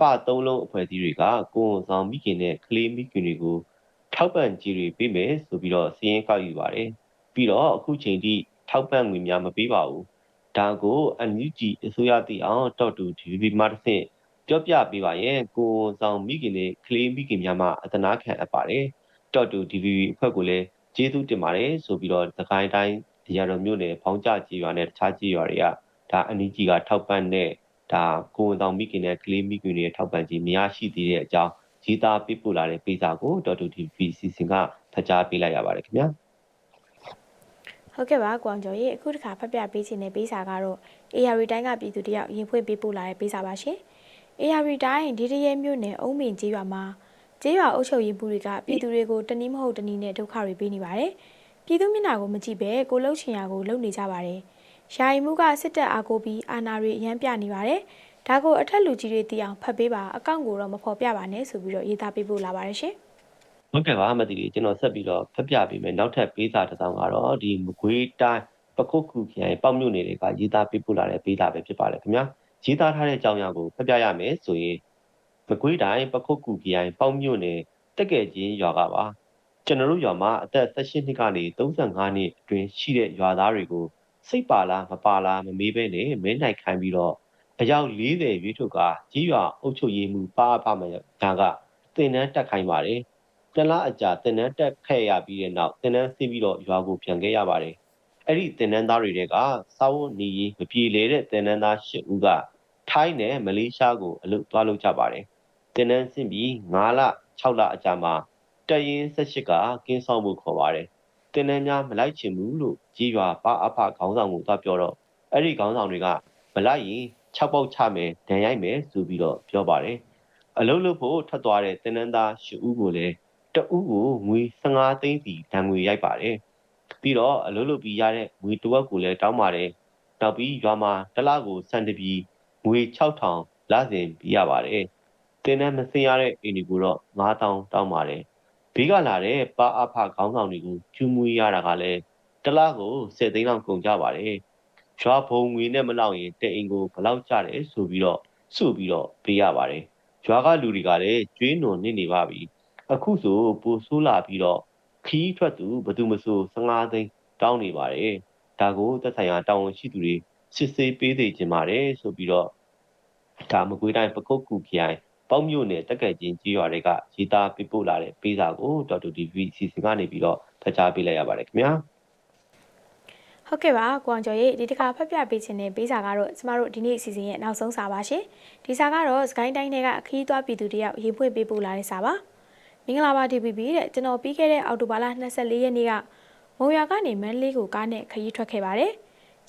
ပသုံးလုံးအဖွဲ့အစည်းတွေကကိုယ်ဝန်ဆောင်မိခင်နဲ့ကလေးမိခင်တွေကိုထောက်ပံ့ကြေးတွေပေးမယ်ဆိုပြီးတော့စီရင်ကောက်ယူပါတယ်ပြီးတော့အခုချိန်ထိထောက်ပံ့ငွေများမပေးပါဘူးဒါကို NUG အစိုးရတည်အောင်တော့တူ DVB မှာတစ်ဆင့် ပြောပြပေးပါရဲ့ကိုဝန်ဆောင်မိခင်နဲ့ကလေးမိခင်များမှအသနာခံအပ်ပါတယ်တော့တူ DVB အဖွဲ့ကိုလည်းကျေးဇူးတင်ပါတယ်ဆိုပြီးတော့သခိုင်းတိုင်းရတော်မြို့နယ်ဖောင်းကြကြီးရွာနဲ့တခြားကြီးရွာတွေကဒါ NUG ကထောက်ပံ့တဲ့ဒါကိုဝန်ဆောင်မိခင်နဲ့ကလေးမိခင်တွေထောက်ပံ့ခြင်းမရရှိသေးတဲ့အကြောင်းရေးသားပေးပို့လာတဲ့ပေးစာကို .tvc ကဖတ်ကြားပေးလိုက်ရပါတယ်ခင်ဗျာဟုတ်ကဲ့ပါကွန်ကျော်ရေအခုတစ်ခါဖတ်ပြပေးခြင်းတဲ့ပေးစာကတော့ AR တိုင်းကပြည်သူတယောက်ရင်ဖွင့်ပေးပို့လာတဲ့ပေးစာပါရှင် AR တိုင်းဒီတရဲမြို့နယ်အုံးမင်ကျေးရွာမှာကျေးရွာအုပ်ချုပ်ရေးမှုတွေကပြည်သူတွေကိုတနည်းမဟုတ်တနည်းနဲ့ဒုက္ခတွေပေးနေပါတယ်ပြည်သူမျက်နှာကိုမကြည့်ပဲကိုလှုပ်ချင်ရကိုလှုပ်နေကြပါတယ်ယာယီမှုကစစ်တပ်အားကိုပြီးအာဏာတွေအရန်ပြနေပါတယ်ဒါကိုအထက်လူကြီးတွေသိအောင်ဖတ်ပေးပါအကောင့်ကိုတော့မဖော်ပြပါနဲ့ဆိုပြီးတော့ရေးသားပေးပို့လာပါတယ်ရှင်ဟုတ်ကဲ့ပါမသိသေးကျွန်တော်ဆက်ပြီးတော့ဖတ်ပြပေးမယ်နောက်ထပ်ပေးစာတစ်စောင်ကတော့ဒီမကွေးတိုင်းပခုတ်ခုခရိုင်ပေါ့မြို့နယ်တွေကရေးသားပေးပို့လာတဲ့ပေးစာပဲဖြစ်ပါတယ်ခင်ဗျာ ရေးသားထားတဲ့အကြောင်းအရာကိုဖတ်ပြရမယ်ဆိုရင်မကွေးတိုင်းပခုတ်ခုခရိုင်ပေါ့မြို့နယ်တက်ကဲချင်းရွာကပါကျွန်တော်တို့ရွာမှာအသက်18နှစ်ကနေ35နှစ်အတွင်းရှိတဲ့ရွာသားတွေကိုစိတ်ပါလားမပါလားမမေးဘဲနဲ့မဲနိုင်ခိုင်းပြီးတော့အယောက်40ရွေးထုတ်ကကြီးရွာအုပ်ချုပ်ရေးမှုပါအဖမညာကတင်နန်းတက်ခိုင်းပါတယ်တလားအကြာတင်နန်းတက်ခဲ့ရပြီးတဲ့နောက်တင်နန်းဆင်းပြီးတော့ရွာကိုပြန်ခဲ့ရပါတယ် အဲ့ဒီတင်နန်းသားတွေကစာဝတ်နေရေးမပြေလေတဲ့တင်နန်းသား၈ဦးကထိုင်းနဲ့မလေးရှားကိုအလုပ်သွားလုပ်ကြပါတယ်တင်နန်းဆင်းပြီး9လ6လအကြာမှာတရင်18ကကင်းဆောင်မှုခေါ်ပါတယ်တင်နန်းများမလိုက်ချင်ဘူးလို့ကြီးရွာပါအဖခေါင်းဆောင်ကိုသွားပြောတော့အဲ့ဒီခေါင်းဆောင်တွေကမလိုက်ရင်6ပေါက်ချမယ်ဒဏ်ရိုက်မယ်ဆိုပြီးတော့ပြောပါတယ်အလုံးလို့ဖို့ထွက်သွားတဲ့တင်နန်းသား၈ဦးကိုလည်းတဦးကိုငွေ15သိန်းစီဒဏ်ငွေရိုက်ပါတယ် ပြီးတော့အလုံးလို့ပြီးရတဲ့ငွေတစ်ဝက်ကိုလည်းတောင်းပါတယ်နောက်ပြီးရွာမှာတစ်လကိုစံတပီငွေ6000လစဉ်ပေးရပါတယ်တင်တဲ့မစင်ရတဲ့အိမ်တွေကိုတော့9000တောင်းပါတယ်ဘေးကလာတဲ့ပါအဖခေါင်းဆောင်တွေကိုကျူးမွေးရတာကလည်းတစ်လကို10သိန်းလောက်ကုန်ကြပါတယ်ရွာဘုံငွေနဲ့မလောက်ရင်တဲ့အိမ်ကိုဘယ်လောက်ကျတယ်ဆိုပြီးတော့စုပြီးတော့ပေးရပါတယ်ရွာကလူတွေကလည်းကျွေးနွန်နေနေပါပြီအခုဆိုပိုဆိုးလာပြီးတော့ ခီးထွက်သူဘယ်သူမဆို15သိန်းတောင်းနေပါတယ်ဒါကိုသက်ဆိုင်ရာတာဝန်ရှိသူတွေစစ်ဆေးပေးသေးခြင်းပါတယ်ဆိုပြီးတော့ဒါမကွေးတိုင်းပကုတ်ကူခရိုင်ပေါက်မြို့နယ်တက်ကဲချင်းကြီးရွာတွေကရေးသားပြပို့လာတဲ့ပေးစာကိုတော်တူ TV စီစဉ်ကနေပြီးတော့ဖတ်ကြားပေးလိုက်ရပါတယ်ခင်ဗျာဟုတ်ကဲ့ပါကွမ်ကျော်ရေဒီတစ်ခါဖတ်ပြပေးခြင်းတဲ့ပေးစာကတော့ကျမတို့ဒီနေ့အစီအစဉ်ရဲ့နောက်ဆုံးစာပါရှင်ဒီစာကတော့စကိုင်းတိုင်းထဲကခီးသွွားပြည်သူတယောက်ရေးဖွင့်ပေးပို့လာတဲ့စာပါမ င်္ဂလာပါ DPP တဲ့ကျွန်တော်ပြီးခဲ့တဲ့အောက်တိုဘာလ24ရက်နေ့ကမုံရွာကနေမန္တလေးကိုကားနဲ့ခရီးထွက်ခဲ့ပါတယ်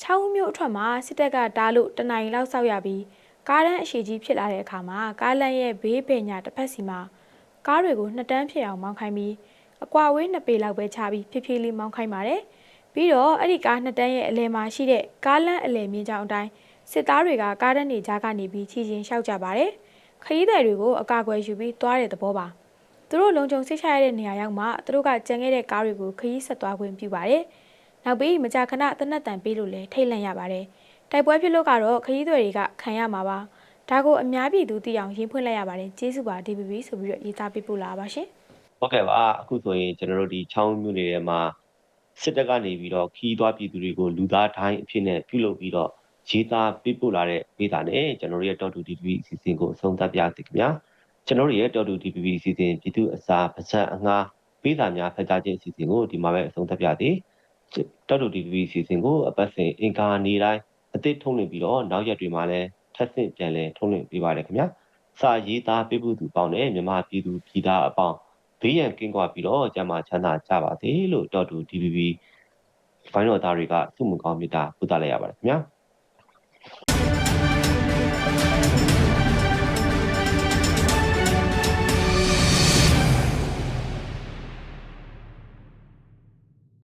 ချောင်းမြို့အထွက်မှာစစ်တပ်ကတားလို့တနင်္လာလောက်ဆောက်ရပြီးကားတန်းအရှိကြီးဖြစ်လာတဲ့အခါမှာကားလမ်းရဲ့ဘေးပင်ညာတစ်ဖက်စီမှာကားတွေကိုနှစ်တန်းဖြစ်အောင်မောင်းခိုင်းပြီးအကွာဝေးနှစ်ပေလောက်ပဲချပြီးဖြည်းဖြည်းလေးမောင်းခိုင်းပါတယ်ပြီးတော့အဲ့ဒီကားနှစ်တန်းရဲ့အလယ်မှာရှိတဲ့ကားလမ်းအလယ်မြင့်ကြောင်အတိုင်းစစ်သားတွေကကားတန်းတွေကြားကနေပြီးချီချင်းရှောက်ကြပါတယ်ခရီးသည်တွေကိုအကာအကွယ်ယူပြီးသွားတဲ့သဘောပါ သူတို့လုံခြုံစိတ်ချရတဲ့နေရာရောက်မှသူတို့ကကြံခဲ့တဲ့ကားတွေကိုခရီးဆက်သွားခွင့်ပြုပါတယ်နောက်ပြီးမကြာခဏတနက်တန်ပေးလို့လည်းထိတ်လန့်ရပါတယ်တိုက်ပွဲဖြစ်လို့ကတော့ခရီးသည်တွေကခံရမှာပါဒါကိုအများပြည်သူသိအောင်ရင်းဖွင့်လိုက်ရပါတယ်ကျေးဇူးပါ DPP ဆိုပြီးတော့ရေးသားပေးပို့လာပါရှင်ဟုတ်ကဲ့ပါအခုဆိုရင်ကျွန်တော်တို့ဒီချောင်းမြို့နယ်ထဲမှာစစ်တပ်ကနေပြီးတော့ခီးသွွားပြည်သူတွေကိုလူသားတိုင်းအဖြစ်နဲ့ပြုလုပ်ပြီးတော့ရေးသားပြပို့လာတဲ့ဒေတာနဲ့ကျွန်တော်တို့ရဲ့တော်တူ DPP အစီအစဉ်ကိုအဆုံးသတ်ပြစီခင်ဗျာ ကျွန်တော်တို့ရဲ့တော်တူ DPP အစီအစဉ်ပြည်သူအစာပါဇက်အငှားပေးစာများဖတ်ကြားခြင်းအစီအစဉ်ကိုဒီမှာပဲအဆုံးသတ်ပြသည်တော်တူ DPP အစီအစဉ်ကိုအပတ်စဉ်အင်္ဂါနေ့တိုင်းအသစ်ထုတ်လွှင့်ပြီးတော့နောက်ရက်တွေမှာလည်းထပ်ဆင့်ပြန်လည်ထုတ်လွှင့်ပေးပါတယ်ခင်ဗျာစာရေးသားပေးပို့သူပေါင်းနဲ့မြန်မာပြည်သူပြည်သားအပေါင်းဘေးရန်ကင်းကွာပြီးတော့ကျမ်းမာချမ်းသာကြပါစေလို့တော်တူ DPP ဖိုင်းတော်သားတွေကစုမှုကောင်းမြတ်တာပို့သလိုက်ရပါတယ်ခင်ဗျာ